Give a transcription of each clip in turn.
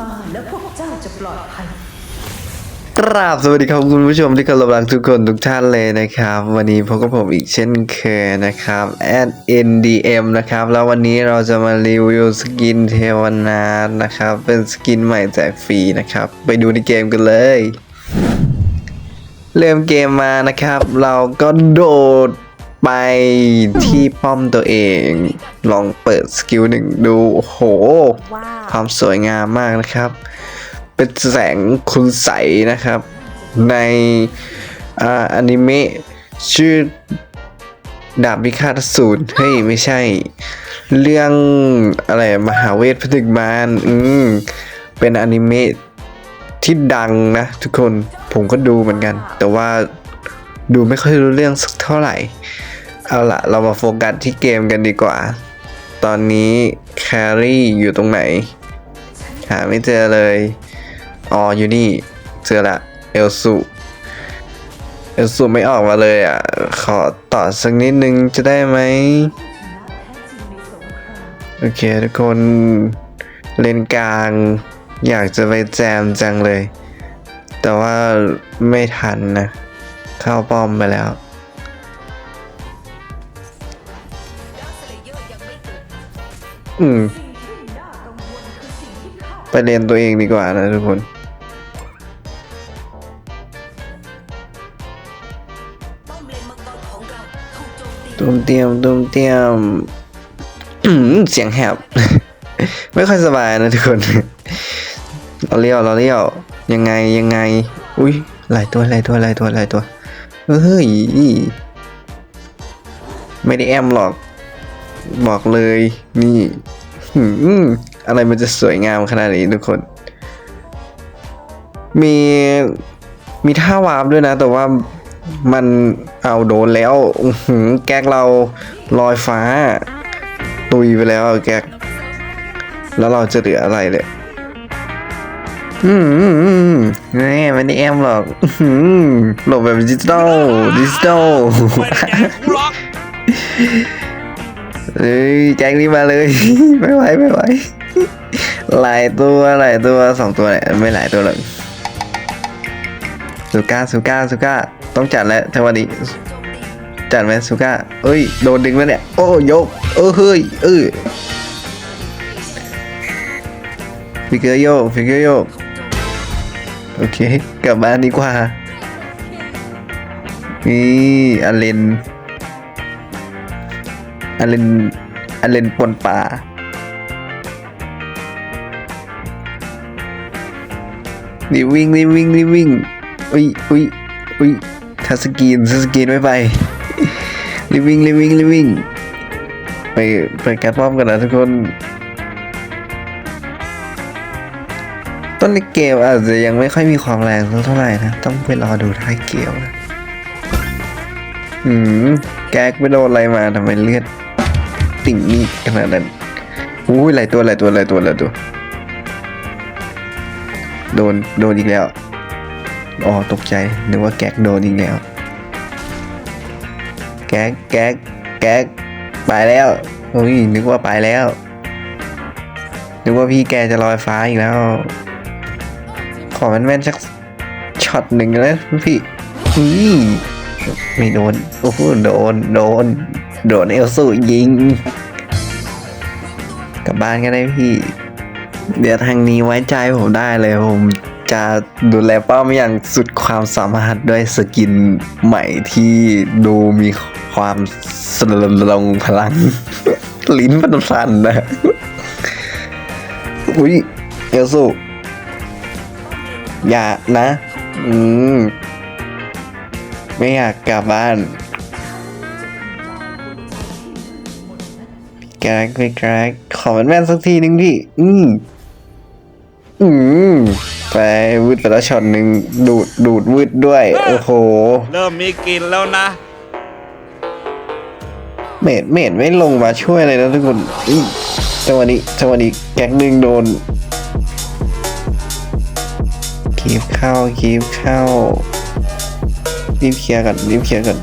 มาแล้วพวกเจ้าจะปลอดภัยกราบสวัสดีครับคุณผู้ชมที่เคารพรักทุกคนทุกท่านเลยนะครับ วันนี้พบกับผมอีกเช่นเคยนะครับ at ndm นะครับ แล้ววันนี้เราจะมารีวิวสกินเทวนาถนะครับ เป็นสกินใหม่แจกฟรีนะครับ ไปดูในเกมกันเลย เริ่มเกมมานะครับ เราก็โดด ไปที่ป้อมตัวเอง ลองเปิดสกิลหนึ่งดูโอ้โหว้าวความสวยงามมากนะครับ เป็นแสงคุณใสนะครับ ในอ่าอนิเมะชื่อดาบพิฆาตสูตรเฮ้ยไม่ใช่ เรื่องอะไรมหาเวทพนึกมารอืมเป็นอนิเมะที่ดังนะทุกคนผมก็ดูเหมือนกัน แต่ว่าดูไม่ค่อยรู้เรื่องสักเท่าไหร่ เอาละเรามาโฟกัสที่เกมกันดีกว่า ตอนนี้แครี่อยู่ตรงไหน หาไม่เจอเลย อ๋อ อยู่นี่ เจอละเอลสุเอลสุไม่ออกมาเลยอะ ขอต่อสักนิดนึงจะได้ไหม โอเค ทุกคนเลนกลาง อยากจะไปแจมจังเลย แต่ว่าไม่ทันนะ เข้าป้อมไปแล้ว อืมไปเรียนตัวเองดีกว่านะทุกคนตุ้มเตียมตุ้มเตียมเสียงแหบ ไม่ค่อยสบายนะทุกคน เราเลี้ยวเราเลี้ยว ยังไงยังไง อุ้ยหลายตัวหลายตัวหลายตัวหลายตัว เฮ้ย ไม่ได้แอมหรอก บอกเลยนี่หืมอะไรมันจะสวยงามขนาดนี้ทุกคน มีมีท่าวาร์ปด้วยนะ แต่ว่ามันเอาโดนแล้วอื้อหือแก๊กเราลอยฟ้า ตุยไปแล้วอะแก๊กแล้วเราจะเหลืออะไรเลยอืมอืมอืมแม่ไม่ได้แอมหรอกอื้อหือหลบแบบดิจิตอลดิจิตอล เฮ้ยแจ็คนี่มาเลย ไม่ไหวไม่ไหวหลายตัวหลายตัวสองตัวแหละไม่หลายตัวหรอกสุก้าสุก้าสุก้าต้องจัดแล้วถ้าวันนี้ จัดไหมสุก้าเอ้ยโดนดึงแล้วเนี่ยโอ้ยกเออเฮ้ยเออฟิกเกอร์โยกฟิกเกอร์โยกโอเคกลับบ้านดีกว่านี่อเลน อเลนอเลนปนป่านี่วิ่งนี่วิ่งนี่วิ่งอุ้ยอุ้ยอุ้ยทัสกีนทัสกีนไม่ไปรีวิ่งรีวิ่งรีวิ่งไปไปแกป้อมกันนะทุกคน ต้นในเกมอาจจะยังไม่ค่อยมีความแรงเท่าไหร่นะ ต้องไปรอดูท้ายเกมนะ อืม แก๊กไปโดนอะไรมาทำไมเลือด ติ่งนี่ขนาดนั้นอุ้ยหลายตัวหลายตัวหลายตัวหลายตัว โดนโดนอีกแล้วอ๋อตกใจนึกว่าแก๊กโดนอีกแล้ว แก๊กแก๊กแก๊กไปแล้วโอ้ยนึกว่าไปแล้วนึกว่าพี่แกจะลอยฟ้าอีกแล้ว ขอแม่นสักช็อตหนึ่งนะพี่อุ้ยไม่โดนโอ้โหโดนโดน โดนเอลสูยิง กลับบ้านก็ได้พี่ เดี๋ยวทางนี้ไว้ใจผมได้เลยผมจะดูแลป้อมอย่างสุดความสามารถด้วยสกินใหม่ที่ดูมีความสลงพลัง ลิ้นมันสั่นนะ อุ้ยเอลสูอย่านะ อืม ไม่อยากกลับบ้าน กรกไปแกรกขอมันแม่นสักทีนึงพี่ อืมอืมไปวืดไปแล้วช็อตหนึ่งดูดดูดวืดด้วย โอ้โห เริ่มมีกลินแล้วนะ เมดเมดไม่ลงมาช่วยเลยนะทุกคนอื้อจังหวะนี้จังหวะนี้แก๊กหนึ่งโดนคีบเข้าคีบเข้ารีบเคลียร์กันรีบเคลียร์กัน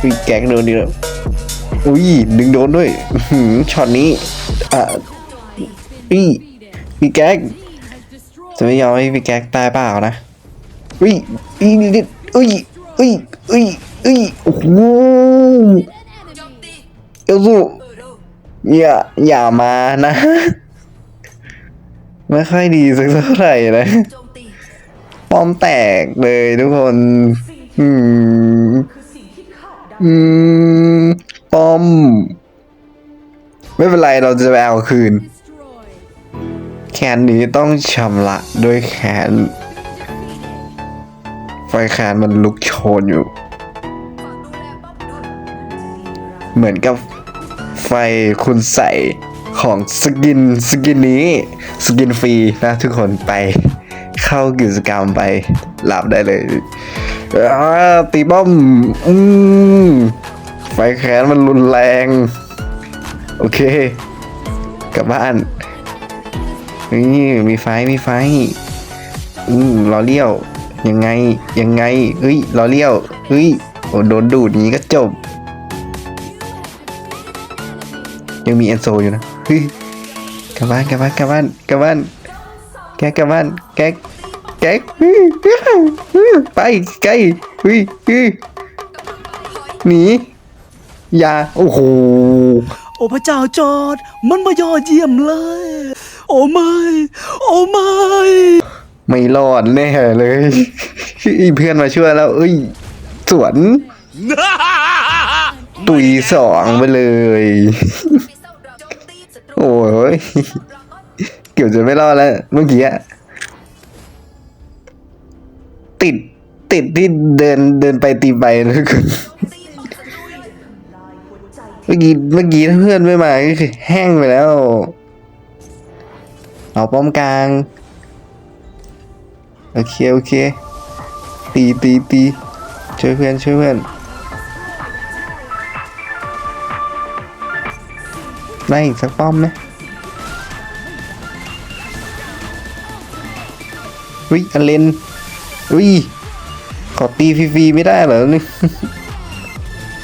อุ้ยแก๊กโดนดีแล้ว อุ้ยดึงโดนด้วยช็อตนี้อะอุ้พี่แก๊กจะไม่ยอมให้พี่แก๊กตายเปล่านะอุ้ยอุ้ยอุ้ยอุ้ยอุ้ยอุ้ยโอ้โหเอลซูอย่าอย่ามานะ ไม่ค่อยดีสักเท่าไหร่นะป้อมแตกเลยทุกคน อืม อืม ป้อม ไม่เป็นไรเราจะไปเอาคืนแขนนี้ต้องชำระด้วยแขน ไฟแขนมันลุกโชนอยู่ เหมือนกับไฟคุณใส่ของสกินสกินนี้ สกินฟรีนะทุกคนไปเข้ากิจกรรมไปหลับได้เลยตีป้อม อืม ไฟแขนมันรุนแรง โอเค กลับบ้าน นี่มีไฟมีไฟ อืมล้อเลี้ยว ยังไง ยังไงเฮ้ยล้อเลี้ยวเฮ้ย โอ้โดนดูดอย่างนี้ก็จบ ยังมีเอนโซอยู่นะ เฮ้ย กลับบ้านกลับบ้านกลับบ้านกลับบ้าน แกกลับบ้านแกแก้ไปไกลเฮ้ยเฮ้ยหนี ย่าโอ้โห โอ้พระเจ้าจอด มันมายอดเยี่ยมเลย โอ้ไม่ โอ้ไม่ ไม่รอดแน่เลย อีเพื่อนมาช่วยแล้ว เอ้ย สวน ตุยสองไปเลย โอ้ย เกือบจะไม่รอดแล้ว เมื่อกี้อะติดติดที่เดินเดินไปตีไปนะทุกคน เมื่อกี้เมื่อกี้ถ้าเพื่อนไม่มาก็คือแห้งไปแล้ว เอาป้อมกลาง โอเคโอเค ตีตีตีช่วยเพื่อนช่วยเพื่อนได้อีกสักป้อมไหมวิอันเลนวิขอตีฟรีๆไม่ได้เหรอนี่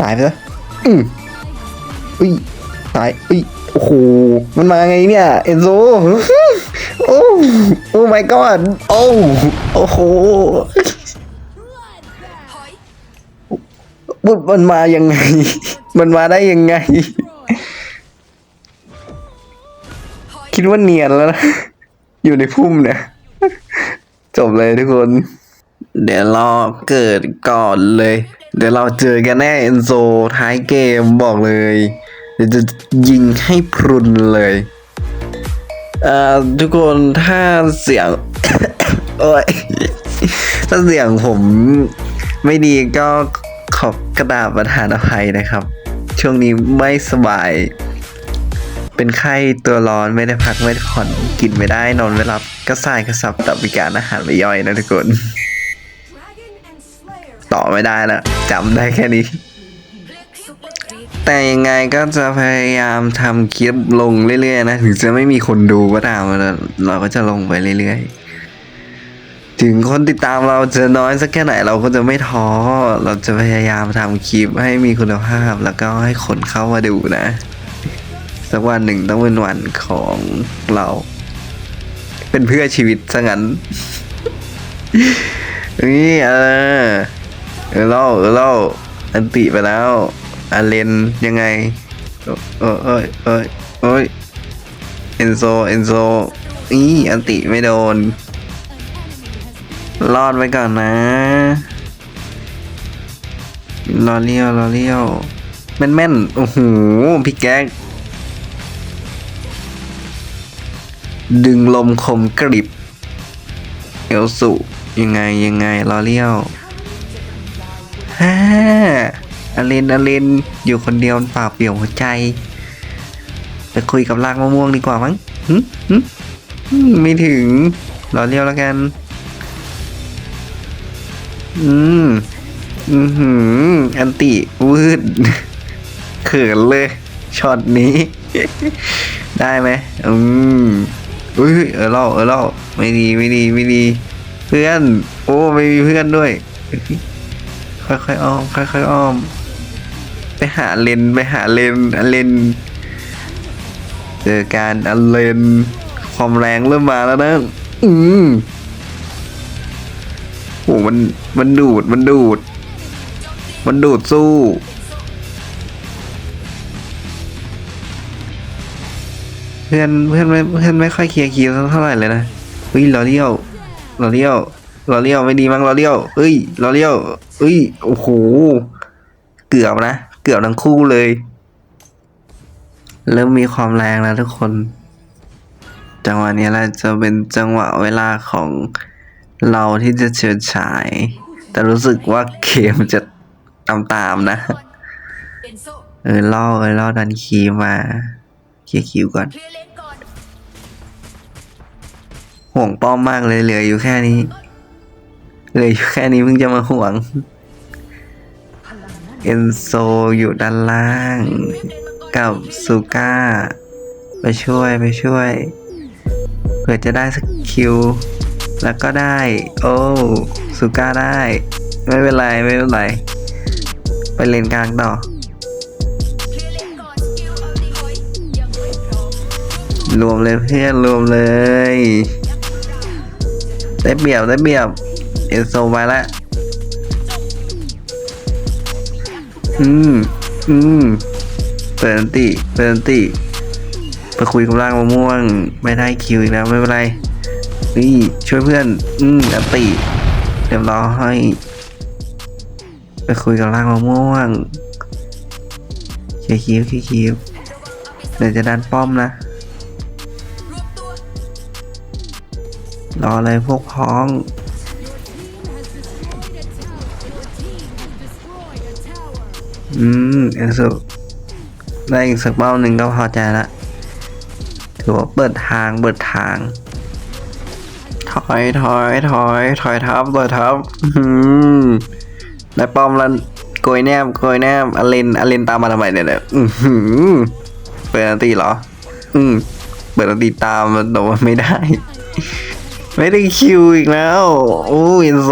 ตายไปแล้วอืม อุ้ยตายอุ้ยโอ้โหมันมาไงเนี่ยเอนโซโอ้โอ้ my god โอ้โอ้โหมันมันมายังไง มันมาได้ยังไง คิดว่าเนียนแล้วนะ อยู่ในพุ่มเนี่ย จบเลยทุกคน เดี๋ยวรอเกิดก่อนเลย เดี๋ยวเราเจอกันแน่เอนโซท้ายเกมบอกเลย ดี๋ยวจะยิงให้พรุนเลยเอ่อทุกคนถ้าเสียงโอ้ยถ้าเสียงผมไม่ดีก็ขอกระดาษประทานอภัยนะครับ ช่วงนี้ไม่สบาย เป็นไข้ตัวร้อนไม่ได้พักไม่ได้ผ่อนกินไม่ได้นอนไม่หลับก็สายกระสับตับวิการอาหารไม่ย่อยนะทุกคน ต่อไม่ได้แล้วจำได้แค่นี้ แต่ยังไงก็จะพยายามทำคลิปลงเรื่อยๆนะ ถึงจะไม่มีคนดูก็ตามเราก็จะลงไปเรื่อยๆ ถึงคนติดตามเราจะน้อยสักแค่ไหนเราก็จะไม่ท้อ เราจะพยายามทำคลิปให้มีคุณภาพแล้วก็ให้คนเข้ามาดูนะ สักวันหนึ่งต้องเป็นวันของเรา เป็นเพื่อชีวิตซะงั้นนี่เออเออเล่าเออเล่าอันติไปแล้ว อาเลนยังไงเออเอ้ยเอ้ยเอ้ยเอนโซเอนโซอีอันติไม่โดน รอดไว้ก่อนนะรอเลี้ยวรอเลี้ยวแม่นแม่นโอ้โหพี่แก๊กดึงลมคมกริบเอลสุยังไงยังไงรอเลี้ยวฮ่า อเลนอเลนอยู่คนเดียวเปล่าเปลี่ยวหัวใจไปคุยกับลากมะม่วงดีกว่ามั้งหึหึไม่ถึงรอเลี้ยวแล้วกัน อืม อือหืออันติวืดเขินเลยช็อตนี้ ได้ไหมอืมอุ้ยเออเล่าเออเล่าไม่ดีไม่ดีไม่ดี เพื่อน โอ้ไม่มีเพื่อนด้วย ค่อยๆอ้อม ค่อยๆอ้อม ไปหาเลนไปหาเลนอเลนเจอการอเลนความแรงเริ่มมาแล้วนะ อืมโอ้มัน มันดูด มันดูด มันดูดสู้ เพื่อน เพื่อนไม่ เพื่อนไม่ค่อยเคลียร์คิวเท่าไหร่เลยนะเฮ้ยลอเลี้ยวลอเลี้ยวลอเลี้ยวไม่ดีมั้งลอเลี้ยวเอ้ยลอเลี้ยวเอ้ย โอ้โห เกือบนะ เกือบทั้งคู่เลย เริ่มมีความแรงแล้วทุกคน จังหวะนี้แหละจะเป็นจังหวะเวลาของเราที่จะเฉิดฉาย แต่รู้สึกว่าเกมจะตามตามนะ เออล่อเออล่อดันคีมาเคลียร์คิวก่อน ห่วงป้อมมากเลยเหลืออยู่แค่นี้เหลืออยู่แค่นี้เพิ่งจะมาห่วง เอนโซอยู่ด้านล่าง กับซูก้า ไปช่วยไปช่วยเผื่อจะได้สักคิวแล้วก็ได้ โอ้ซูก้าได้ ไม่เป็นไร ไม่เป็นไร ไปเลนกลางต่อรวมเลยเพื่อนรวมเลย ได้เปรียบได้เปรียบ เอ็นโซไปแล้ว อืม อืมเปิดอันติเปิดอันติไปคุยกับร่างมะม่วง ไม่ได้คิวอีกแล้วไม่เป็นไร นี่ช่วยเพื่อน อืมอันติเรียบร้อยไปคุยกับร่างมะม่วงเคลียร์คิวเคลียร์คิวเดี๋ยวจะดันป้อมนะรวมตัวรอเลยพวกพ้อง อืมเอสุได้อีกสักเบ้าหนึ่งก็พอใจละถือว่าเปิดทางเปิดทาง ถอยถอยถอยถอยทับถอยทับอื้อหือได้ป้อมแล้วโกยแนมโกยแนมอเลนอเลนตามมาทำไมเนี่ยเนี่ยอือหือเปิดอันตีเหรอ อืมเปิดอันตีตามมันแต่ว่าไม่ได้ ไม่ได้คิวอีกแล้ว โอ้อินโซ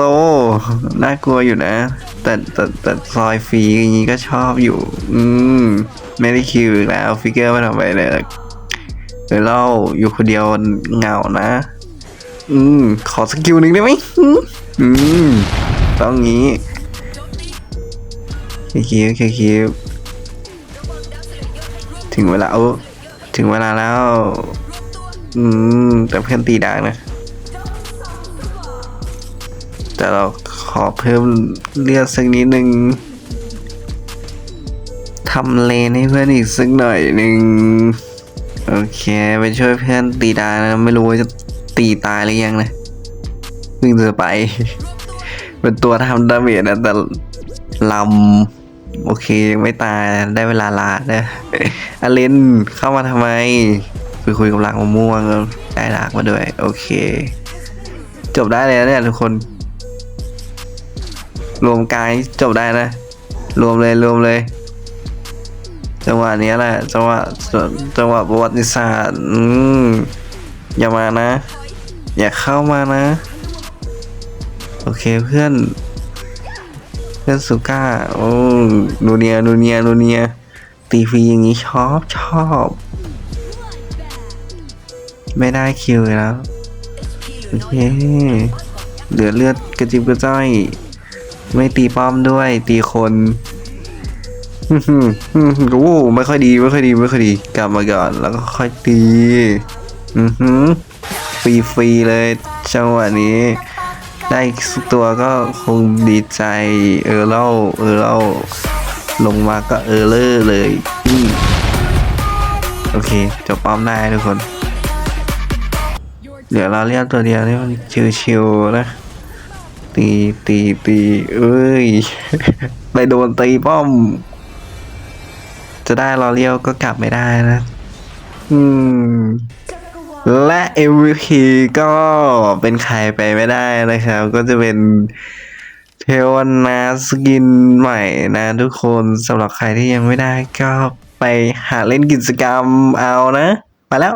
น่ากลัวอยู่นะ แต่แต่แต่ซอยฟรีอย่างนี้ก็ชอบอยู่ อืมไม่ได้คิวอีกแล้วฟิกเกอร์ไม่ทำไปเลยเดี๋ยวเราอยู่คนเดียวเหงานะ อืม ขอสกิลหนึ่งได้ไหมอืมต้องงี้คิวคิวระวังดาวเสลเยอะให้รวมถึงเวลาเอาถึงเวลาแล้ว อืมแต่เพื่อนตีดังนะ แต่เรา อเพิ่มเลือดสักนิดหนึ่งทำเลนให้เพื่อนอีกสักหน่อยหนึ่งโอเค ไปช่วยเพื่อนตีดานะ ไม่รู้ว่าจะตีตายหรือยังนะเพิ่งจะไป เป็นตัวทำดาเมจนะ แต่ลำโอเคยังไม่ตายได้เวลาลานะอเลนเข้ามาทำไมไปคุยกับหลักมะม่วงได้หลากมาด้วย โอเค จบได้เลยนะเนี่ยทุกคน รวมกายจบได้นะ รวมเลยรวมเลย จังหวะนี้แหละจังหวะจังหวะประวัติศาสตร์อืมอย่ามานะ อย่าเข้ามานะ โอเคเพื่อน เพื่อนสุก้าโอ้นูเนียนูเนียนูเนียตีฟรีอย่างนี้ชอบชอบ ไม่ได้คิวแล้ว โอเค เหลือเลือดกระจิบกระจ้อย ไม่ตีป้อมด้วย ตีคนอือหืออื้อหือโอ้ไม่ค่อยดีไม่ค่อยดีไม่ค่อยดีกลับมาก่อนแล้วก็ค่อยตีอือหือฟรีฟรีๆเลยจังหวะนี้ ได้สักตัวก็คงดีใจ เออเล่าเออเล่าลงมาก็เออเลอร์เลยอโอเคจบป้อมได้ทุกคน เดี๋ยวเราเรียกตัวเดียวนี่มันชิวๆนะ ตีตีตีเอ้ย ไปโดนตีป้อม จะได้ราเรียวก็กลับไม่ได้นะ อืม และ MVP ก็เป็นใครไปไม่ได้นะครับ ก็จะเป็นเทวนาสกินใหม่นะทุกคนสำหรับใครที่ยังไม่ได้ก็ไปหาเล่นกิจกรรมเอานะ ไปแล้ว